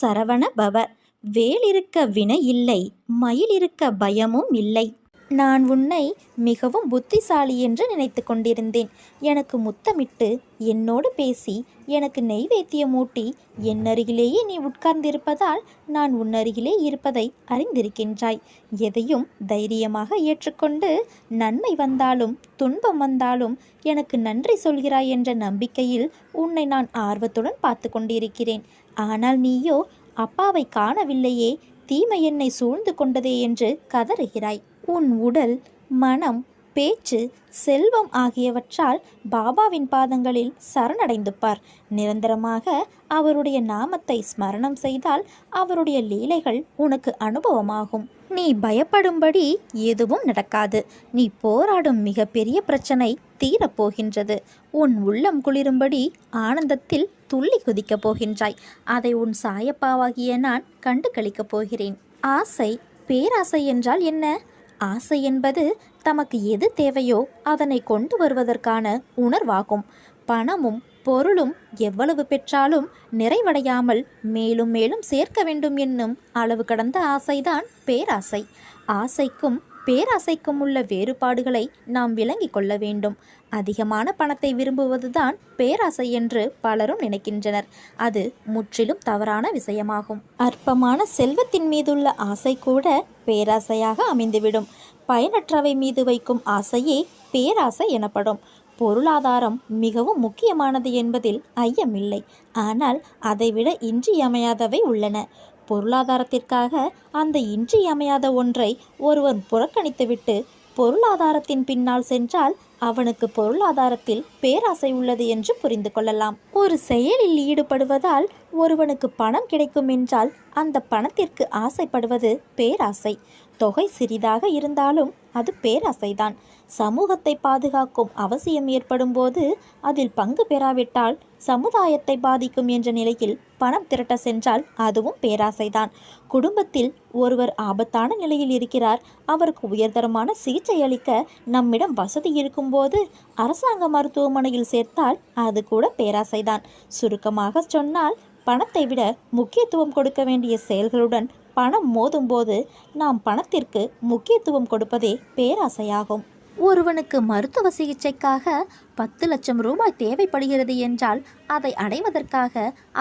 சரவண பவ வேலிருக்க வினை இல்லை மயிலிருக்க பயமும் இல்லை. நான் உன்னை மிகவும் புத்திசாலி என்று நினைத்து கொண்டிருந்தேன். எனக்கு முத்தமிட்டு என்னோடு பேசி எனக்கு நெய்வேத்தியம் ஊட்டி என் அருகிலேயே நீ உட்கார்ந்திருப்பதால் நான் உன்னருகிலே இருப்பதை அறிந்திருக்கின்றாய். எதையும் தைரியமாக ஏற்றுக்கொண்டு நன்மை வந்தாலும் துன்பம் வந்தாலும் எனக்கு நன்றி சொல்கிறாய் என்ற நம்பிக்கையில் உன்னை நான் ஆர்வத்துடன் பார்த்து கொண்டிருக்கிறேன். ஆனால் நீயோ அப்பாவை காணவில்லையே தீமை என்னை சூழ்ந்து கொண்டதே என்று கதறுகிறாய். உன் உடல் மனம் பேச்சு செல்வம் ஆகியவற்றால் பாபாவின் பாதங்களில் சரணடைந்து பார். நிரந்தரமாக அவருடைய நாமத்தை ஸ்மரணம் செய்தால் அவருடைய லீலைகள் உனக்கு அனுபவமாகும். நீ பயப்படும்படி எதுவும் நடக்காது. நீ போராடும் மிகப்பெரிய பிரச்சனை தீரப்போகின்றது உன் உள்ளம் குளிரும்படி ஆனந்தத்தில் துள்ளி குதிக்கப் போகின்றாய். அதை உன் சாயப்பாவாகிய நான் கண்டு கழிக்கப் போகிறேன். ஆசை பேராசை என்றால் என்ன? ஆசை என்பது தமக்கு எது தேவையோ அதனை கொண்டு வருவதற்கான உணர்வாகும். பணமும் பொருளும் எவ்வளவு பெற்றாலும் நிறைவடையாமல் மேலும் மேலும் சேர்க்க வேண்டும் என்னும் அளவு கடந்த ஆசைதான் பேராசை. ஆசைக்கும் பேராசைக்கும் உள்ள வேறுபாடுகளை நாம் விளங்கிக் கொள்ள வேண்டும். அதிகமான பணத்தை விரும்புவதுதான் பேராசை என்று பலரும் நினைக்கின்றனர். அது முற்றிலும் தவறான விஷயமாகும். அற்பமான செல்வத்தின் மீதுள்ள ஆசை கூட பேராசையாக அமைந்துவிடும். பயனற்றவை மீது வைக்கும் ஆசையே பேராசை எனப்படும். பொருளாதாரம் மிகவும் முக்கியமானது என்பதில் ஐயமில்லை. ஆனால் அதைவிட இன்றியமையாதவை உள்ளன. பொருளாதாரத்திற்காக அந்த இன்றியமையாத ஒன்றை ஒருவன் புறக்கணித்துவிட்டு பொருளாதாரத்தின் பின்னால் சென்றால் அவனுக்கு பொருளாதாரத்தில் பேராசை உள்ளது என்று புரிந்து கொள்ளலாம். ஒரு செயலில் ஈடுபடுவதால் ஒருவனுக்கு பணம் கிடைக்கும் என்றால் அந்த பணத்திற்கு ஆசைப்படுவது பேராசை. தொகை சிறிதாக இருந்தாலும் அது பேராசைதான். சமூகத்தை பாதுகாக்கும் அவசியம் ஏற்படும் போது அதில் பங்கு பெறாவிட்டால் சமுதாயத்தை பாதிக்கும் என்ற நிலையில் பணம் திரட்ட சென்றால் அதுவும் பேராசைதான். குடும்பத்தில் ஒருவர் ஆபத்தான நிலையில் இருக்கிறார். அவருக்கு உயர்தரமான சிகிச்சை அளிக்க நம்மிடம் வசதி இருக்கும் இருக்கும்போது அரசாங்க மருத்துவமனையில் சேர்த்தால் அது கூட பேராசைதான். சுருக்கமாக சொன்னால் பணத்தை விட முக்கியத்துவம் கொடுக்க வேண்டிய செயல்களுடன் பணம் மோதும்போது நாம் பணத்திற்கு முக்கியத்துவம் கொடுப்பதே பேராசையாகும். ஒருவனுக்கு மருத்துவ சிகிச்சைக்காக பத்து லட்சம் ரூபாய் தேவைப்படுகிறது என்றால் அதை அடைவதற்காக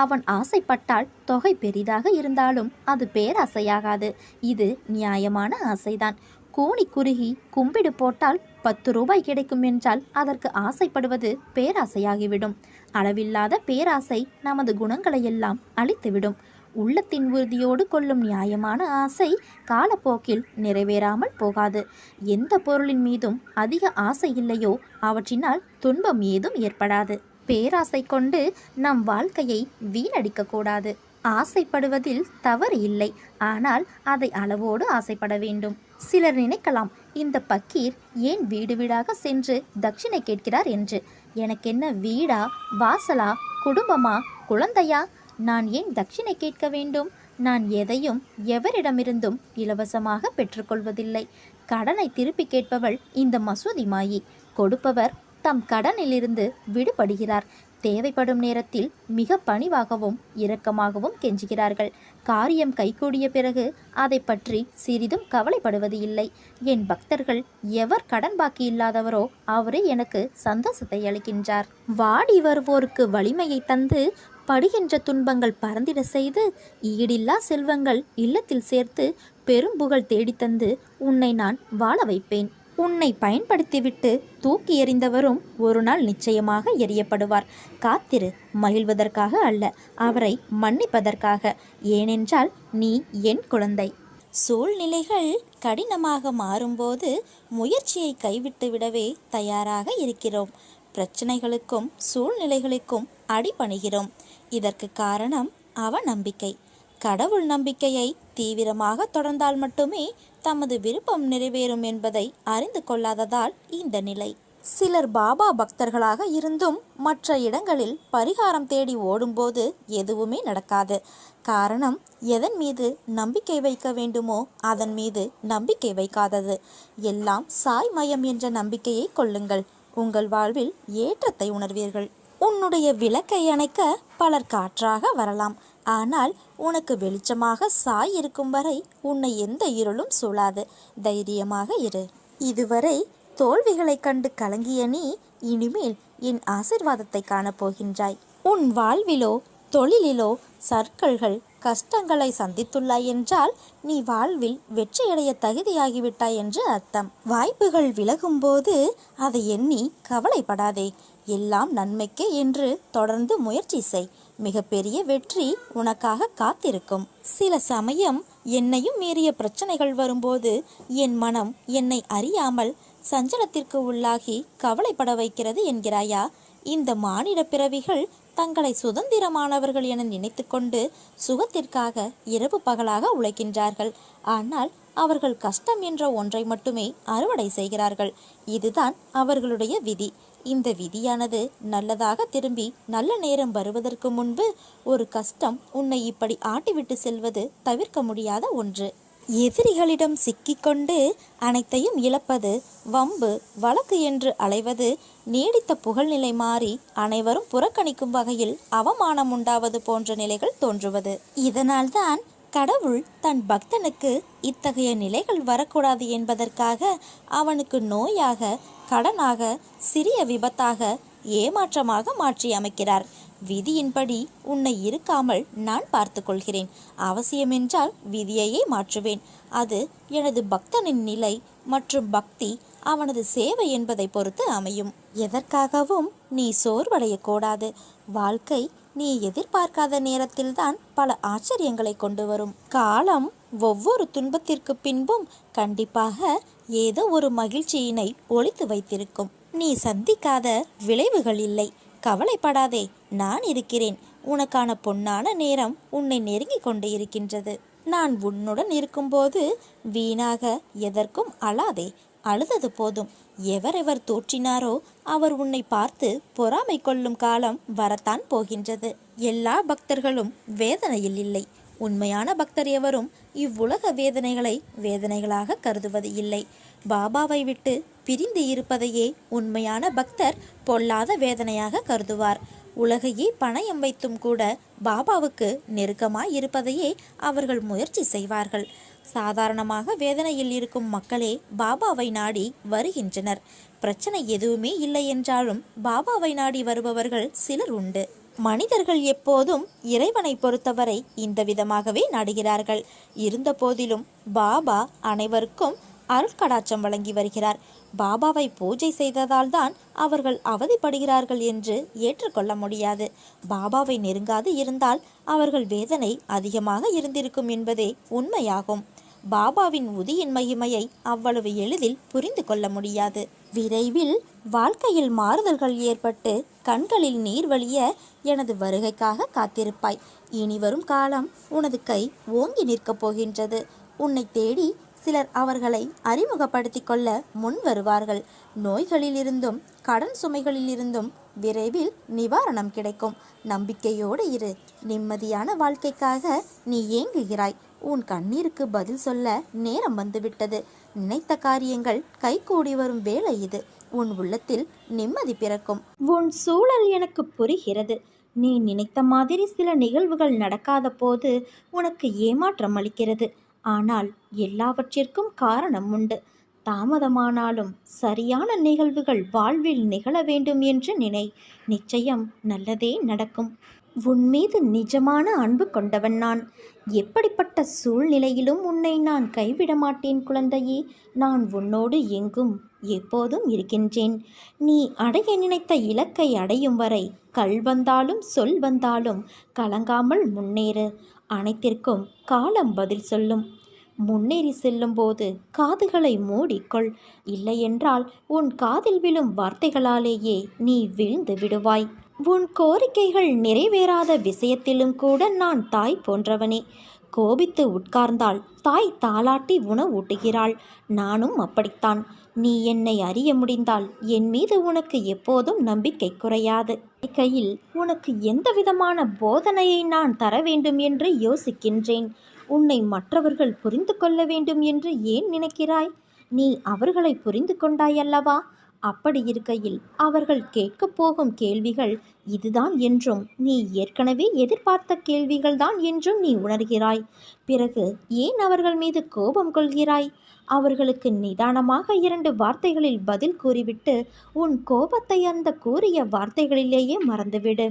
அவன் ஆசைப்பட்டால் தொகை பெரிதாக இருந்தாலும் அது பேராசையாகாது. இது நியாயமான ஆசைதான். கூணி குறுகி கும்பிடு போட்டால் பத்து ரூபாய் கிடைக்கும் என்றால் அதற்கு ஆசைப்படுவது பேராசையாகிவிடும். அளவில்லாத பேராசை நமது குணங்களையெல்லாம் அழித்துவிடும். உள்ளத்தின் உறுதியோடு கொள்ளும் நியாயமான ஆசை காலப்போக்கில் நிறைவேறாமல் போகாது. எந்த பொருளின் மீதும் அதிக ஆசை இல்லையோ அவற்றினால் துன்பம் ஏதும் ஏற்படாது. பேராசை கொண்டு நம் வாழ்க்கையை வீணடிக்கக்கூடாது ஆசைப்படுவதில் தவறு இல்லை. ஆனால் அதை அளவோடு ஆசைப்பட வேண்டும். சிலர் நினைக்கலாம் இந்த பக்கீர் ஏன் வீடு வீடாக சென்று தட்சிணை கேட்கிறார் என்று? எனக்கென்ன வீடா வாசலா குடும்பமா குழந்தையா? நான் ஏன் தட்சிணை கேட்க வேண்டும்? நான் எதையும் எவரிடமிருந்தும் இலவசமாக பெற்றுக்கொள்வதில்லை. கடனை திருப்பி கேட்பவள் இந்த மசூதி மாயி. கொடுப்பவர் தம் கடனிலிருந்து விடுபடுகிறார். தேவைப்படும் நேரத்தில் மிக பணிவாகவும் இரக்கமாகவும் கெஞ்சுகிறார்கள். காரியம் கைகூடிய பிறகு அதை பற்றி சிறிதும் கவலைப்படுவது இல்லை. என் பக்தர்கள் எவர் கடன் பாக்கி இல்லாதவரோ அவரே எனக்கு சந்தோஷத்தை அளிக்கின்றார். வாடி வருவோருக்கு வலிமையை தந்து படுகின்ற துன்பங்கள் பறந்திட செய்து ஈடில்லா செல்வங்கள் இல்லத்தில் சேர்த்து பெரும் புகழ் தேடித்தந்து உன்னை நான் வாழ வைப்பேன். உன்னை பயன்படுத்திவிட்டு தூக்கி எறிந்தவரும் ஒரு நாள் நிச்சயமாக எறியப்படுவார். காத்திரு மகிழ்வதற்காக அல்ல அவரை மன்னிப்பதற்காக. ஏனென்றால் நீ என் குழந்தை. சூழ்நிலைகள் கடினமாக மாறும்போது முயற்சியை கைவிட்டு விடவே தயாராக இருக்கிறோம். பிரச்சனைகளுக்கும் சூழ்நிலைகளுக்கும் அடிபணிகிறோம். இதற்கு காரணம் அவ நம்பிக்கை கடவுள் நம்பிக்கையை தீவிரமாக தொடர்ந்தால் மட்டுமே தமது விருப்பம் நிறைவேறும் என்பதை அறிந்து கொள்ளாததால் இந்த நிலை. சிலர் பாபா பக்தர்களாக இருந்தும் மற்ற இடங்களில் பரிகாரம் தேடி ஓடும்போது எதுவுமே நடக்காது. காரணம் எதன் மீது நம்பிக்கை வைக்க வேண்டுமோ அதன் மீது நம்பிக்கை வைக்காதது. எல்லாம் சாய் மயம் என்ற நம்பிக்கையை கொள்ளுங்கள். உங்கள் வாழ்வில் ஏற்றத்தை உணர்வீர்கள். உன்னுடைய விளக்கை அணைக்க பலர் காற்றாக வரலாம். ஆனால் உனக்கு வெளிச்சமாக சாய் இருக்கும் வரை உன்னை எந்த இருளும் சூழாது. தைரியமாக இரு. இதுவரை தோல்விகளைக் கண்டு கலங்கிய நீ இனிமேல் என் ஆசிர்வாதத்தை காணப்போகின்றாய். உன் வாழ்விலோ தொழிலிலோ சர்க்கல்கள் கஷ்டங்களை சந்தித்துள்ளாய் என்றால் நீ வாழ்வில் வெற்றியடைய தகுதியாகிவிட்டாய் என்று அர்த்தம். வாய்ப்புகள் விலகும்போது அதை எண்ணி கவலைப்படாதே. எல்லாம் நன்மைக்கே என்று தொடர்ந்து முயற்சி செய். மிகப்பெரிய வெற்றி உனக்காக காத்திருக்கும். சில சமயம் என்னையும் மீறிய பிரச்சனைகள் வரும்போது என் மனம் என்னை அறியாமல் சஞ்சலத்திற்கு உள்ளாகி கவலைப்பட வைக்கிறது என்கிறாயா? இந்த மானிட பிறவிகள் தங்களை சுதந்திரமானவர்கள் என நினைத்துக்கொண்டு சுகத்திற்காக இரவு பகலாக உழைக்கின்றார்கள். ஆனால் அவர்கள் கஷ்டம் என்ற ஒன்றை மட்டுமே அறுவடை செய்கிறார்கள். இதுதான் அவர்களுடைய விதி. இந்த விதியானது நல்லதாக திரும்பி நல்ல நேரம் வருவதற்கு முன்பு ஒரு கஷ்டம் உன்னை இப்படி ஆட்டிவிட்டு செல்வது தவிர்க்க முடியாத ஒன்று. எதிரிகளிடம் சிக்கிக்கொண்டு அனைத்தையும் இழப்பது வம்பு வழக்கு என்று அலைவது நீடித்த புகழ்நிலை மாறி அனைவரும் புறக்கணிக்கும் வகையில் அவமானம் உண்டாவது போன்ற நிலைகள் தோன்றுவது. இதனால்தான் கடவுள் தன் பக்தனுக்கு இத்தகைய நிலைகள் வரக்கூடாது என்பதற்காக அவனுக்கு நோயாக கடனாக சிறிய விபத்தாக ஏமாற்றமாக மாற்றி அமைக்கிறார். விதியின்படி உன்னை இருக்காமல் நான் பார்த்து கொள்கிறேன். அவசியமென்றால் விதியையே மாற்றுவேன். அது எனது பக்தனின் நிலை மற்றும் பக்தி அவனது சேவை என்பதை பொறுத்து அமையும். எதற்காகவும் நீ சோர்வடையக்கூடாது வாழ்க்கை நீ எதிர்பார்க்காத நேரத்தில்தான் பல ஆச்சரியங்களை கொண்டு வரும். காலம் ஒவ்வொரு துன்பத்திற்கு பின்பும் கண்டிப்பாக ஏதோ ஒரு மகிழ்ச்சியினை ஒழித்து வைத்திருக்கும். நீ சந்திக்காத விளைவுகள் இல்லை. கவலைப்படாதே நான் இருக்கிறேன். உனக்கான பொன்னான நேரம் உன்னை நெருங்கிக் கொண்டு இருக்கின்றது. நான் உன்னுடன் இருக்கும்போது வீணாக எதற்கும் அழாதே. அழுதது போதும். எவரெவர் தோற்றினாரோ அவர் உன்னை பார்த்து பொறாமை கொள்ளும் காலம் வரத்தான் போகின்றது. எல்லா பக்தர்களும் வேதனையில் இல்லை. உண்மையான பக்தர் எவரும் இவ்வுலக வேதனைகளை வேதனைகளாக கருதுவது இல்லை. பாபாவை விட்டு பிரிந்து இருப்பதையே உண்மையான பக்தர் பொல்லாத வேதனையாக கருதுவார். உலகையே பணயம் வைத்தும் கூட பாபாவுக்கு நெருக்கமாய் இருப்பதையே அவர்கள் முயற்சி செய்வார்கள். சாதாரணமாக வேதனையில் இருக்கும் மக்களே பாபாவை நாடி வருகின்றனர். பிரச்சனை எதுவுமே இல்லை என்றாலும் பாபாவை நாடி வருபவர்கள் சிலர் உண்டு. மனிதர்கள் எப்போதும் இறைவனை பொறுத்தவரை இந்த விதமாகவே நாடுகிறார்கள். இருந்த போதிலும் பாபா அனைவருக்கும் அருட்கடாட்சம் வழங்கி வருகிறார். பாபாவை பூஜை செய்ததால் தான் அவர்கள் அவதிப்படுகிறார்கள் என்று ஏற்றுக்கொள்ள முடியாது. பாபாவை நெருங்காது இருந்தால் அவர்கள் வேதனை அதிகமாக இருந்திருக்கும் என்பதே உண்மையாகும். பாபாவின் உதியின் மகிமையை அவ்வளவு எளிதில் புரிந்து கொள்ள முடியாது. விரைவில் வாழ்க்கையில் மாறுதல்கள் ஏற்பட்டு கண்களில் நீர் வழிய எனது வருகைக்காக காத்திருப்பாய். இனி வரும் காலம் உனது கை ஓங்கி நிற்கப் போகின்றது. உன்னை தேடி சிலர் அவர்களை அறிமுகப்படுத்திக் கொள்ள முன் வருவார்கள். நோய்களிலிருந்தும் கடன் சுமைகளிலிருந்தும் விரைவில் நிவாரணம் கிடைக்கும். நம்பிக்கையோடு இரு. நிம்மதியான வாழ்க்கைக்காக நீ ஏங்குகிறாய். உன் கண்ணீருக்கு பதில் சொல்ல நேரம் வந்துவிட்டது. நினைத்த காரியங்கள் கைகூடி வரும் வேலை இது. உன் உள்ளத்தில் நிம்மதி பிறக்கும். உன் சூழல் எனக்கு புரிகிறது. நீ நினைத்த மாதிரி சில நிகழ்வுகள் நடக்காத போது உனக்கு ஏமாற்றம் அளிக்கிறது. ஆனால் எல்லாவற்றிற்கும் காரணம் உண்டு. தாமதமானாலும் சரியான நிகழ்வுகள் வாழ்வில் நிகழ வேண்டும் என்று நினை. நிச்சயம் நல்லதே நடக்கும். உன் மீது நிஜமான அன்பு கொண்டவன் நான். எப்படிப்பட்ட சூழ்நிலையிலும் உன்னை நான் கைவிட மாட்டேன் குழந்தையே. நான் உன்னோடு எங்கும் எப்போதும் இருக்கின்றேன். நீ அடைய நினைத்த இலக்கை அடையும் வரை கல் வந்தாலும் சொல் வந்தாலும் கலங்காமல் முன்னேறு. அனைத்திற்கும் காலம் பதில் சொல்லும். முன்னேறி செல்லும்போது காதுகளை மூடிக்கொள். இல்லையென்றால் உன் காதில் விழும் வார்த்தைகளாலேயே நீ வீழ்ந்து விடுவாய். உன் கோரிக்கைகள் நிறைவேறாத விஷயத்திலும் கூட நான் தாய் போன்றவனே. கோபித்து உட்கார்ந்தால் தாய் தாளாட்டி உணவூட்டுகிறாள். நானும் அப்படித்தான். நீ என்னை அறிய முடிந்தால் என் மீது உனக்கு எப்போதும் நம்பிக்கை குறையாது. கையில் உனக்கு எந்த விதமான போதனையை நான் தர வேண்டும் என்று யோசிக்கின்றேன். உன்னை மற்றவர்கள் புரிந்து கொள்ள வேண்டும் என்று ஏன் நினைக்கிறாய்? நீ அவர்களை புரிந்து கொண்டாயல்லவா அப்படி இருக்கையில் அவர்கள் கேட்கப் போகும் கேள்விகள் இதுதான் என்றும் நீ ஏற்கனவே எதிர்பார்த்த கேள்விகள்தான் என்றும் நீ உணர்கிறாய். பிறகு ஏன் அவர்கள் மீது கோபம் கொள்கிறாய்? அவர்களுக்கு நிதானமாக இரண்டு வார்த்தைகளில் பதில் கூறிவிட்டு உன் கோபத்தை அந்த கூறிய வார்த்தைகளிலேயே மறந்துவிடு.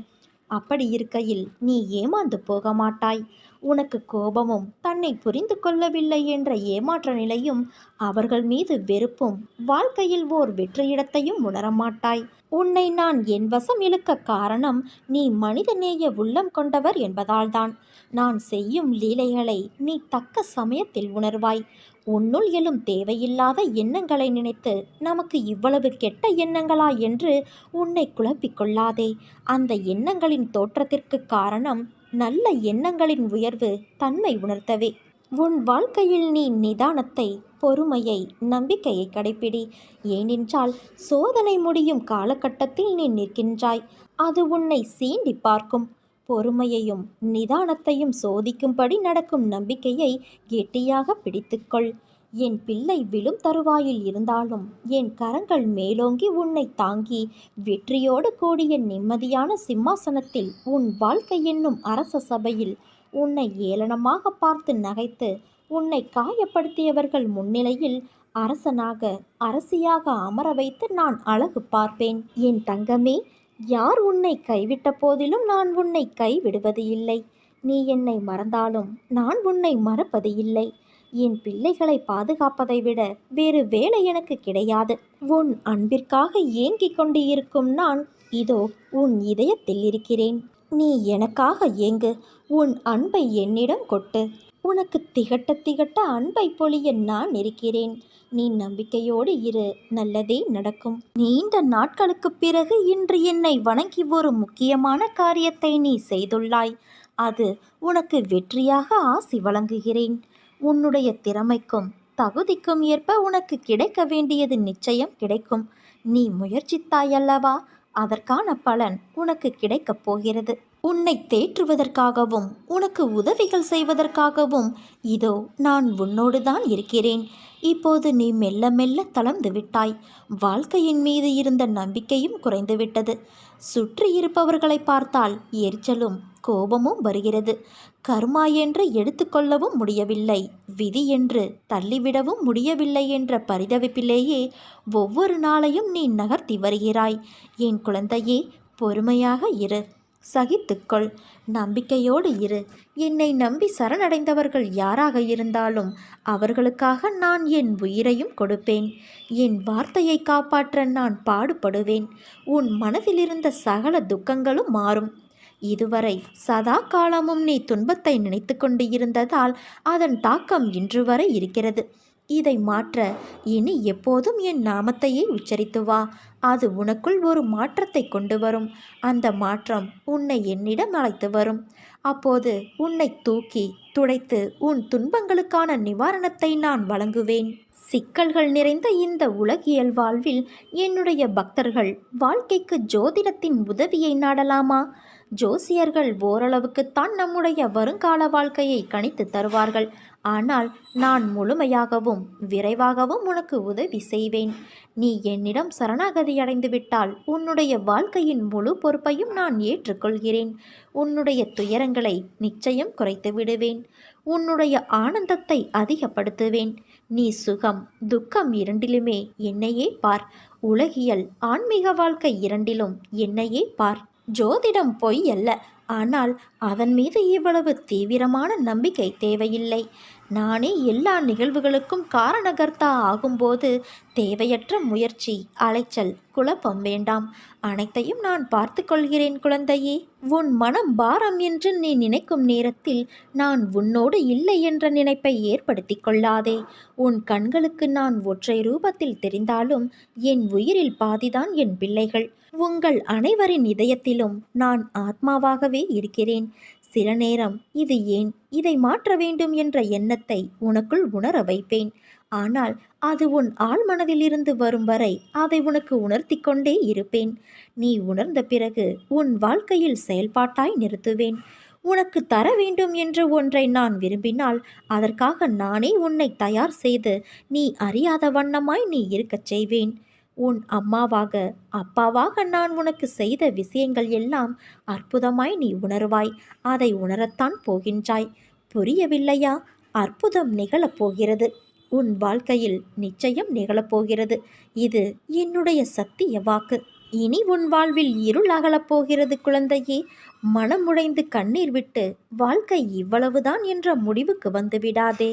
அப்படி இருக்கையில் நீ ஏமாந்து போக மாட்டாய். உனக்கு கோபமும் தன்னை புரிந்து கொள்ளவில்லை என்ற ஏமாற்ற நிலையும் அவர்கள் மீது வெறுப்பும் வாழ்க்கையில் ஓர் வெற்றியிடத்தையும் உணரமாட்டாய். உன்னை நான் என் வசம் இழுக்க காரணம் நீ மனிதநேய உள்ளம் கொண்டவர் என்பதால்தான். நான் செய்யும் லீலைகளை நீ தக்க சமயத்தில் உணர்வாய். உன்னுள் எழும் தேவையில்லாத எண்ணங்களை நினைத்து நமக்கு இவ்வளவு கெட்ட எண்ணங்களா என்று உன்னை குழப்பிக்கொள்ளாதே அந்த எண்ணங்களின் தோற்றத்திற்கு காரணம் நல்ல எண்ணங்களின் உயர்வு தன்மை உணர்த்தவே. உன் வாழ்க்கையில் நீ நிதானத்தை பொறுமையை நம்பிக்கையை கடைப்பிடி. ஏனென்றால் சோதனை முடியும் காலகட்டத்தில் நீ நிற்கின்றாய். அது உன்னை சீண்டி பார்க்கும். பொறுமையையும் நிதானத்தையும் சோதிக்கும்படி நடக்கும் நம்பிக்கையை கெட்டியாக பிடித்துக்கொள். என் பிள்ளை விழும் தருவாயில் இருந்தாலும் என் கரங்கள் மேலோங்கி உன்னை தாங்கி வெற்றியோடு கூடிய நிம்மதியான சிம்மாசனத்தில் உன் வாழ்க்கை என்னும் அரச சபையில் உன்னை ஏளனமாக பார்த்து நகைத்து உன்னை காயப்படுத்தியவர்கள் முன்னிலையில் அரசனாக அரசியாக அமர வைத்து நான் அழகு பார்ப்பேன். என் தங்கமே யார் உன்னை கைவிட்ட போதிலும் நான் உன்னை கைவிடுவது இல்லை. நீ என்னை மறந்தாலும் நான் உன்னை மறப்பது இல்லை. என் பிள்ளைகளை பாதுகாப்பதை விட வேறு வேலை எனக்கு கிடையாது. உன் அன்பிற்காக ஏங்கிக் கொண்டு இருக்கும் நான் இதோ உன் இதயத்தில் இருக்கிறேன். நீ எனக்காக ஏங்கு. உன் அன்பை என்னிடம் கொட்டு. உனக்கு திகட்ட திகட்ட அன்பை பொழிய நான் இருக்கிறேன். நீ நம்பிக்கையோடு இரு. நல்லதே நடக்கும். நீண்ட நாட்களுக்குப் பிறகு இன்று என்னை வணங்கி ஒரு முக்கியமான காரியத்தை நீ செய்துள்ளாய். அது உனக்கு வெற்றியாக ஆசி வழங்குகிறேன். உன்னுடைய திறமைக்கும் தகுதிக்கும் ஏற்ப உனக்கு கிடைக்க வேண்டியது நிச்சயம் கிடைக்கும். நீ முயற்சித்தாயல்லவா? அதற்கான பலன் உனக்கு கிடைக்கப் போகிறது. உன்னை தேற்றுவதற்காகவும் உனக்கு உதவிகள் செய்வதற்காகவும் இதோ நான் உன்னோடு தான் இருக்கிறேன். இப்போது நீ மெல்ல மெல்ல தளர்ந்து விட்டாய். வாழ்க்கையின் மீது இருந்த நம்பிக்கையும் குறைந்துவிட்டது. சுற்றி இருப்பவர்களை பார்த்தால் எரிச்சலும் கோபமும் வருகிறது. கர்மா என்று எடுத்துக்கொள்ளவும் முடியவில்லை. விதி என்று தள்ளிவிடவும் முடியவில்லை என்ற பரிதவிப்பிலேயே ஒவ்வொரு நாளையும் நீ நகர்த்தி வருகிறாய். என் குழந்தையே பொறுமையாக இரு. சகித்துக்கொள். நம்பிக்கையோடு இரு. என்னை நம்பி சரணடைந்தவர்கள் யாராக இருந்தாலும் அவர்களுக்காக நான் என் உயிரையும் கொடுப்பேன். என் வார்த்தையை காப்பாற்ற நான் பாடுபடுவேன். உன் மனதிலிருந்த சகல துக்கங்களும் மாறும். இதுவரை சதா காலமும் நீ துன்பத்தை நினைத்து கொண்டு இருந்ததால் அதன் தாக்கம் இன்று வரை இருக்கிறது. இதை மாற்ற இனி எப்போதும் என் நாமத்தையே உச்சரித்து வா. அது உனக்குள் ஒரு மாற்றத்தை கொண்டு வரும். அந்த மாற்றம் உன்னை என்னிடம் அழைத்து வரும். அப்போது உன்னை தூக்கி துடைத்து உன் துன்பங்களுக்கான நிவாரணத்தை நான் வழங்குவேன். சிக்கல்கள் நிறைந்த இந்த உலகியல் வாழ்வில் என்னுடைய பக்தர்கள் வாழ்க்கைக்கு ஜோதிடத்தின் உதவியை நாடலாமா? ஜோசியர்கள் ஓரளவுக்குத்தான் நம்முடைய வருங்கால வாழ்க்கையை கணித்து தருவார்கள். ஆனால் நான் முழுமையாகவும் விரைவாகவும் உனக்கு உதவி செய்வேன். நீ என்னிடம் சரணாகதி அடைந்து விட்டால் உன்னுடைய வாழ்க்கையின் முழு பொறுப்பையும் நான் ஏற்றுக்கொள்கிறேன். உன்னுடைய துயரங்களை நிச்சயம் குறைத்து விடுவேன். உன்னுடைய ஆனந்தத்தை அதிகப்படுத்துவேன். நீ சுகம் துக்கம் இரண்டிலுமே என்னையே பார். உலகியல் ஆன்மீக வாழ்க்கை இரண்டிலும் என்னையே பார். ஜோதிடம் பொய் அல்ல ஆனால் அதன் மீது இவ்வளவு தீவிரமான நம்பிக்கை தேவையில்லை. நானே எல்லா நிகழ்வுகளுக்கும் காரணகர்த்தா ஆகும்போது தேவையற்ற முயற்சி அலைச்சல் குழப்பம் வேண்டாம். அனைத்தையும் நான் பார்த்து கொள்கிறேன் குழந்தையே. உன் மனம் பாரம் என்று நீ நினைக்கும் நேரத்தில் நான் உன்னோடு இல்லை என்ற நினைப்பை ஏற்படுத்தி கொள்ளாதே. உன் கண்களுக்கு நான் ஒற்றை ரூபத்தில் தெரிந்தாலும் என் உயிரில் பாதிதான் என் பிள்ளைகள். உங்கள் அனைவரின் இதயத்திலும் நான் ஆத்மாவாகவே இருக்கிறேன். சில நேரம் இது ஏன் இதை மாற்ற வேண்டும் என்ற எண்ணத்தை உனக்குள் உணர வைப்பேன். ஆனால் அது உன் ஆழ்மனதிலிருந்து வரும் வரை அதை உனக்கு உணர்த்தி கொண்டே இருப்பேன். நீ உணர்ந்த பிறகு உன் வாழ்க்கையில் செயல்பாட்டாய் நிறுத்துவேன். உனக்கு தர வேண்டும் என்று ஒன்றை நான் விரும்பினால் அதற்காக நானே உன்னை தயார் செய்து நீ அறியாத வண்ணமாய் நீ இருக்கச் செய்வேன். உன் அம்மாவாக அப்பாவாக நான் உனக்கு செய்த விஷயங்கள் எல்லாம் அற்புதமாய் நீ உணர்வாய். அதை உணரத்தான் போகின்றாய். புரியவில்லையா? அற்புதம் நிகழப் போகிறது. உன் வாழ்க்கையில் நிச்சயம் நிகழப்போகிறது இது என்னுடைய சத்திய வாக்கு. இனி உன் வாழ்வில் இருள் அகலப் போகிறது குழந்தையே. மனம் உடைந்து கண்ணீர் விட்டு வாழ்க்கை இவ்வளவுதான் என்ற முடிவுக்கு வந்து விடாதே.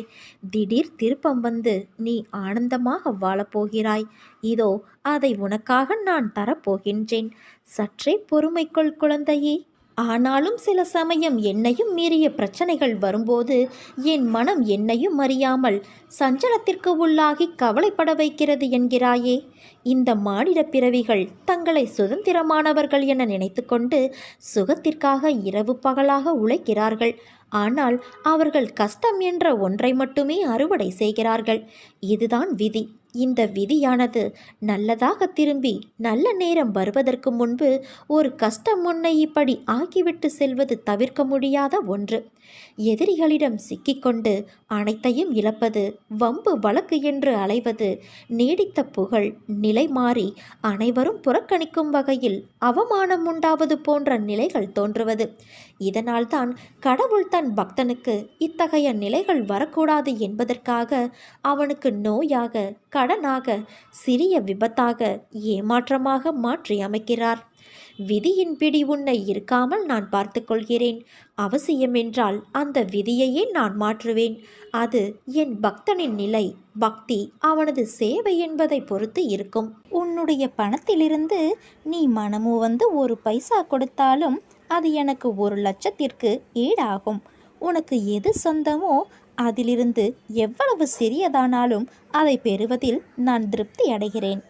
திடீர் திருப்பம் வந்து நீ ஆனந்தமாக வாழப்போகிறாய் இதோ அதை உனக்காக நான் தரப்போகின்றேன் சற்றே பொறுமைக்குள் குழந்தையே ஆனாலும் சில சமயம் என்னையும் மீறிய பிரச்சனைகள் வரும்போது என் மனம் என்னையும் அறியாமல் சஞ்சலத்திற்கு உள்ளாகி கவலைப்பட வைக்கிறது என்கிறாயே. இந்த மானிட பிறவிகள் தங்களை சுதந்திரமானவர்கள் என நினைத்துக்கொண்டு சுகத்திற்காக இரவு பகலாக உழைக்கிறார்கள். ஆனால் அவர்கள் கஷ்டம் என்ற ஒன்றை மட்டுமே அறுவடை செய்கிறார்கள். இதுதான் விதி. இந்த விதியானது நல்லதாக திரும்பி நல்ல நேரம் வருவதற்கு முன்பு ஒரு கஷ்டம் உன்னை இப்படி ஆக்கிவிட்டு செல்வது தவிர்க்க முடியாத ஒன்று. எதிரிகளிடம் சிக்கிக்கொண்டு அனைத்தையும் இழப்பது வம்பு வழக்கு என்று அலைவது நீடித்த புகழ் நிலை மாறி அனைவரும் புறக்கணிக்கும் வகையில் அவமானம் உண்டாவது போன்ற நிலைகள் தோன்றுவது. இதனால்தான் கடவுள் தன் பக்தனுக்கு இத்தகைய நிலைகள் வரக்கூடாது என்பதற்காக அவனுக்கு நோயாக கடனாக சிறிய விபத்தாக ஏமாற்றமாக மாற்றி அமைக்கிறார். விதியின் பிடி உன்னை இருக்காமல் நான் பார்த்து கொள்கிறேன். அவசியமென்றால் அந்த விதியையே நான் மாற்றுவேன். அது என் பக்தனின் நிலை. பக்தி அவனது சேவை என்பதை பொறுத்து இருக்கும். உன்னுடைய பணத்திலிருந்து நீ மனமு வந்து ஒரு பைசா கொடுத்தாலும் அது எனக்கு ஒரு லட்சத்திற்கு ஈடாகும். உனக்கு எது சொந்தமோ அதிலிருந்து எவ்வளவு சிறியதானாலும் அதை பெறுவதில் நான் திருப்தி அடைகிறேன்.